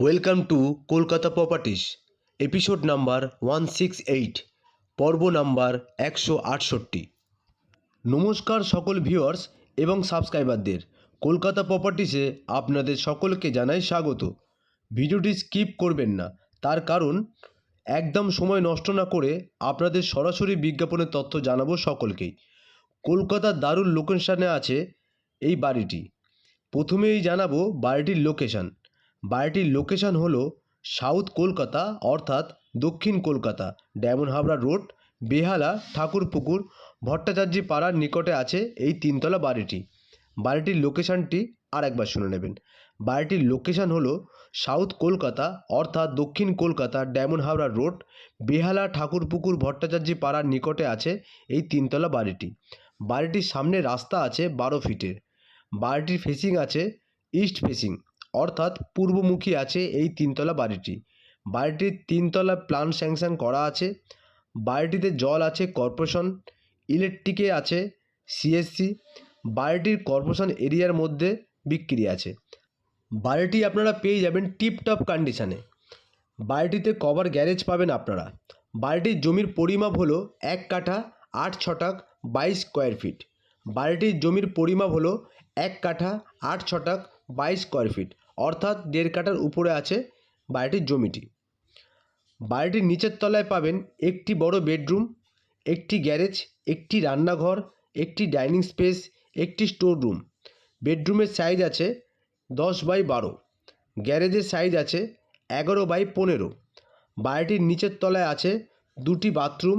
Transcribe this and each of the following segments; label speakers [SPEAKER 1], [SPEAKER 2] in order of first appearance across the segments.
[SPEAKER 1] Welcome to Kolkata properties episode number one six eight পর্ব number একশো আটষট্টি। নমস্কার সকল ভিউয়ার্স এবং সাবস্ক্রাইবারদের কলকাতা প্রপার্টিসে আপনাদের সকলকে জানাই স্বাগত। ভিডিওটি স্কিপ করবেন না, তার কারণ একদম সময় নষ্ট না করে আপনাদের সরাসরি বিজ্ঞাপনের তথ্য জানাব সকলকেই। কলকাতার দারুণ লোকেশানে আছে এই বাড়িটি। প্রথমেই জানাব বাড়িটির লোকেশান বাড়িটির লোকেশান হলো সাউথ কলকাতা, অর্থাৎ দক্ষিণ কলকাতা। ডায়মন্ড হাবড়া রোড বেহালা, ঠাকুরপুকুর, ভট্টাচার্য পাড়ার নিকটে আছে এই তিনতলা বাড়িটি। বাড়িটির লোকেশানটি আর একবার শুনে নেবেন। বাড়িটির লোকেশান হলো সাউথ কলকাতা, অর্থাৎ দক্ষিণ কলকাতা, ডায়মন্ড হাবড়া রোড বেহালা, ঠাকুরপুকুর, ভট্টাচার্য পাড়ার নিকটে আছে এই তিনতলা বাড়িটি। বাড়িটির সামনে রাস্তা আছে বারো ফিটের বাড়িটির ফেসিং আছে ইস্ট ফেসিং অর্থাৎ পূর্বমুখী আছে এই তিনতলা বাড়িটি। বাড়িটির তিনতলা প্ল্যান স্যাংশন করা আছে। বাড়িটিতে জল আছে কর্পোরেশন, ইলেকট্রিকে আছে সিএসসি, বাড়িটির কর্পোরেশন এরিয়ার মধ্যে বিক্রি আছে। বাড়িটি আপনারা পেয়ে যাবেন টিপটপ কন্ডিশানে বাড়িটিতে কভার গ্যারেজ পাবেন আপনারা। বাড়িটির জমির পরিমাপ হলো এক কাঠা আট ছটাক বাইশ স্কোয়ার ফিট বাড়িটির জমির পরিমাপ হলো এক কাঠা আট ছটাক বাইশ স্কোয়ার ফিট, অর্থাৎ দেড় কাঠার উপরে আছে বাড়িটির জমিটি। বাড়িটির নিচের তলায় পাবেন একটি বড় বেডরুম, একটি গ্যারেজ, একটি রান্নাঘর, একটি ডাইনিং স্পেস, একটি স্টোর রুম। বেডরুমের সাইজ আছে দশ বাই বারো, গ্যারেজের সাইজ আছে এগারো বাই পনেরো। বাড়িটির নিচের তলায় আছে দুটি বাথরুম,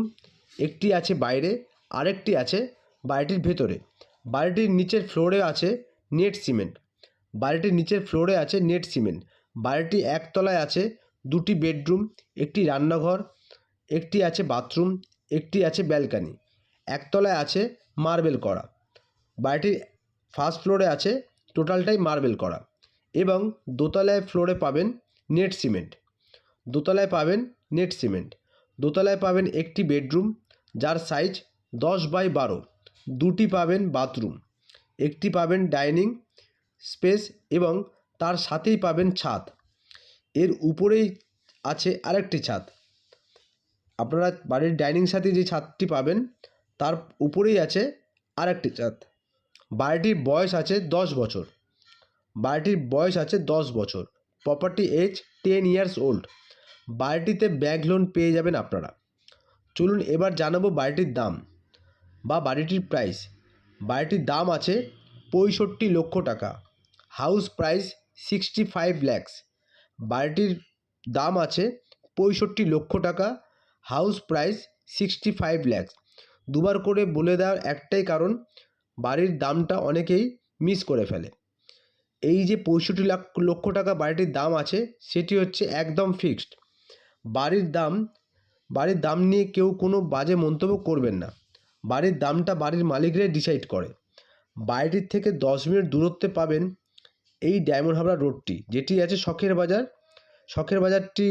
[SPEAKER 1] একটি আছে বাইরে, আরেকটি আছে বাড়িটির ভেতরে। বাড়িটির নিচের ফ্লোরে আছে নেট সিমেন্ট। বাড়িটির নিচের ফ্লোরে আছে নেট সিমেন্ট। বাড়িটি একতলায় আছে দুটি বেডরুম, একটি রান্নাঘর, একটি আছে বাথরুম, একটি আছে ব্যালকানি। একতলায় আছে মার্বেল করা। বাড়িটির ফার্স্ট ফ্লোরে আছে টোটালটাই মার্বেল করা এবং দোতলায় ফ্লোরে পাবেন নেট সিমেন্ট। দোতলায় পাবেন নেট সিমেন্ট। দোতলায় পাবেন একটি বেডরুম, যার সাইজ দশ বাই বারো। দুটি পাবেন বাথরুম। একটি পাবেন ডাইনিং স্পেস এবং তার সাথেই পাবেন ছাদ। এর উপরেই আছে আরেকটি ছাদ। আপনারা বাড়ির ডাইনিং সাথে যে ছাদটি পাবেন, তার উপরেই আছে আরেকটি ছাদ। বাড়িটির বয়স আছে দশ বছর। বাড়িটির বয়স আছে দশ বছর। Property age ten years old বাড়িটিতে ব্যাংক লোন পেয়ে যাবেন আপনারা। চলুন এবার জানাব বাড়িটির দাম বা বাড়িটির প্রাইস বাড়িটির দাম আছে পঁয়ষট্টি লক্ষ টাকা। House price sixty five lakhs. বাড়িটির দাম আছে পঁয়ষট্টি লক্ষ টাকা। House price sixty five lakhs. দুবার করে বলে দেওয়ার একটাই কারণ, বাড়ির দামটা অনেকেই মিস করে ফেলে। এই যে পঁয়ষট্টি লাখ লক্ষ টাকা বাড়িটির দাম আছে, সেটি হচ্ছে একদম ফিক্সড। বাড়ির দাম বাড়ির দাম নিয়ে কেউ কোনো বাজে মন্তব্য করবেন না। বাড়ির দামটা বাড়ির মালিকরাই ডিসাইড করে। বাড়িটির থেকে দশ মিনিট দূরত্বে পাবেন এই ডায়মন্ড হাবড়া রোডটি যেটি আছে শখের বাজার, শখের বাজারটি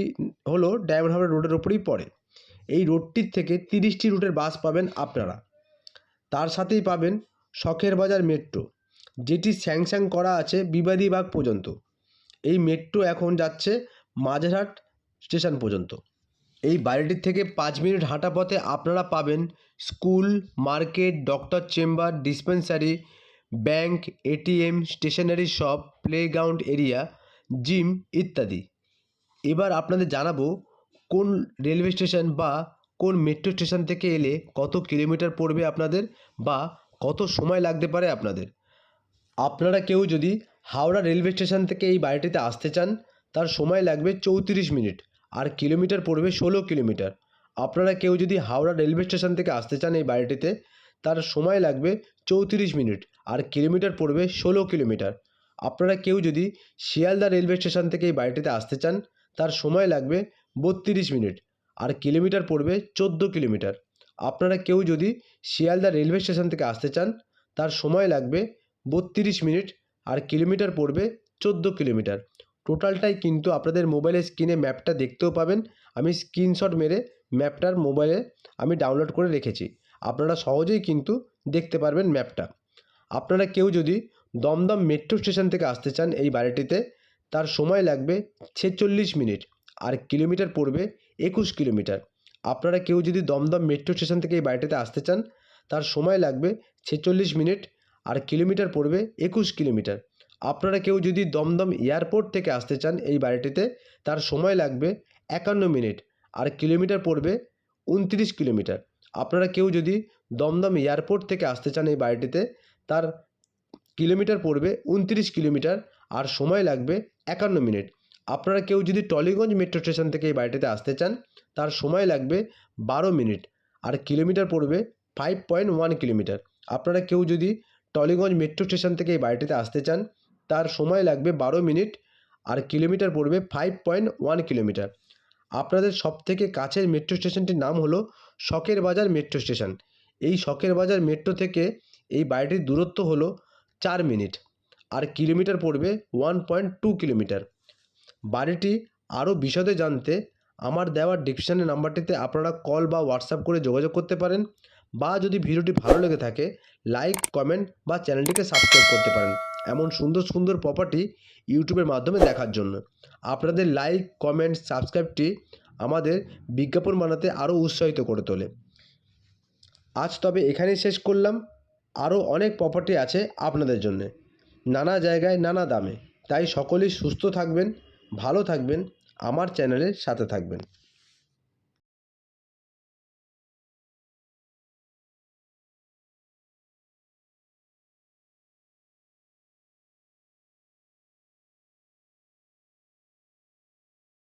[SPEAKER 1] হলো ডায়মন্ড হাবড়া রোডের ওপরেই পড়ে। এই রোডটির থেকে তিরিশটি রুটের বাস পাবেন আপনারা। তার সাথেই পাবেন শখের বাজার মেট্রো যেটি স্যাংশন করা আছে বিবাদীবাগ পর্যন্ত। এই মেট্রো এখন যাচ্ছে মাঝেরহাট স্টেশন পর্যন্ত। এই বাড়িটির থেকে পাঁচ মিনিট হাঁটা পথে আপনারা পাবেন school, market doctor chamber dispensary bank ATM stationery shop, playground area, gym ইত্যাদি। এবার আপনাদের জানাব কোন রেলওয়ে স্টেশন বা কোন মেট্রো স্টেশন থেকে এলে কত কিলোমিটার পড়বে আপনাদের বা কত সময় লাগতে পারে আপনাদের। আপনারা কেউ যদি হাওড়া রেলওয়ে স্টেশন থেকে এই বাড়িটিতে আসতে চান, তার সময় লাগবে চৌত্রিশ মিনিট আর কিলোমিটার পড়বে ষোলো কিলোমিটার। আপনারা কেউ যদি হাওড়া রেলওয়ে স্টেশন থেকে আসতে চান এই বাড়িটিতে, তার সময় লাগবে চৌত্রিশ মিনিট আর কিলোমিটার পড়বে ষোলো কিলোমিটার। আপনারা কেউ যদি শিয়ালদা রেলওয়ে স্টেশন থেকে এই বাড়িটিতে আসতে চান, তার সময় লাগবে বত্রিশ মিনিট আর কিলোমিটার পড়বে চোদ্দ কিলোমিটার। আপনারা কেউ যদি শিয়ালদা রেলওয়ে স্টেশন থেকে আসতে চান, তার সময় লাগবে বত্রিশ মিনিট আর কিলোমিটার পড়বে চোদ্দ কিলোমিটার। টোটালটাই কিন্তু আপনাদের মোবাইলের স্ক্রিনে ম্যাপটা দেখতেও পাবেন। আমি স্ক্রিনশট মেরে ম্যাপটার মোবাইলে আমি ডাউনলোড করে রেখেছি। আপনারা সহজেই কিন্তু দেখতে পারবেন ম্যাপটা। আপনারা কেউ যদি দমদম মেট্রো স্টেশন থেকে আসতে চান এই বাড়িটিতে, তার সময় লাগবে ছেচল্লিশ মিনিট আর কিলোমিটার পড়বে একুশ কিলোমিটার। আপনারা কেউ যদি দমদম মেট্রো স্টেশন থেকে এই বাড়িটিতে আসতে চান, তার সময় লাগবে ছেচল্লিশ মিনিট আর কিলোমিটার পড়বে একুশ কিলোমিটার। আপনারা কেউ যদি দমদম এয়ারপোর্ট থেকে আসতে চান এই বাড়িটিতে, তার সময় লাগবে একান্ন মিনিট আর কিলোমিটার পড়বে উনত্রিশ কিলোমিটার। আপনারা কেউ যদি দমদম এয়ারপোর্ট থেকে আসতে চান এই বাড়িটিতে, তার কিলোমিটার পড়বে উনত্রিশ কিলোমিটার আর সময় লাগবে একান্ন মিনিট। আপনারা কেউ যদি টলিগঞ্জ মেট্রো স্টেশন থেকে এই বাড়িটিতে আসতে চান, তার সময় লাগবে বারো মিনিট আর কিলোমিটার পড়বে ফাইভ পয়েন্ট ওয়ান কিলোমিটার। আপনারা কেউ যদি টলিগঞ্জ মেট্রো স্টেশন থেকে এই বাড়িটিতে আসতে চান, তার সময় লাগবে বারো মিনিট আর কিলোমিটার পড়বে ফাইভ পয়েন্ট ওয়ান কিলোমিটার। আপনাদের সবথেকে কাছের মেট্রো স্টেশনটির নাম হলো শখের বাজার মেট্রো স্টেশন এই শখের বাজার মেট্রো থেকে এই বাড়িটির দূরত্ব হলো চার মিনিট। আর কিলোমিটার পড়বে ওয়ান পয়েন্ট টু কিলোমিটার। বাড়িটি আরও বিশদে জানতে আমার দেওয়া ডিসক্রিপশানের নাম্বারটিতে আপনারা কল বা হোয়াটসঅ্যাপ করে যোগাযোগ করতে পারেন বা যদি ভিডিওটি ভালো লেগে থাকে লাইক কমেন্ট বা চ্যানেলটিকে সাবস্ক্রাইব করতে পারেন। এমন সুন্দর সুন্দর প্রপার্টি ইউটিউবের মাধ্যমে দেখার জন্য। আপনাদের লাইক কমেন্ট সাবস্ক্রাইবটি আমাদের বিজ্ঞাপন বানাতে আরও উৎসাহিত করে তোলে। আজ তবে এখানেই শেষ করলাম। আরও অনেক প্রপার্টি আছে আপনাদের জন্য। নানা জায়গায় নানা দামে। তাই সকলেই সুস্থ থাকবেন, ভালো থাকবেন, আমার চ্যানেলের সাথে থাকবেন।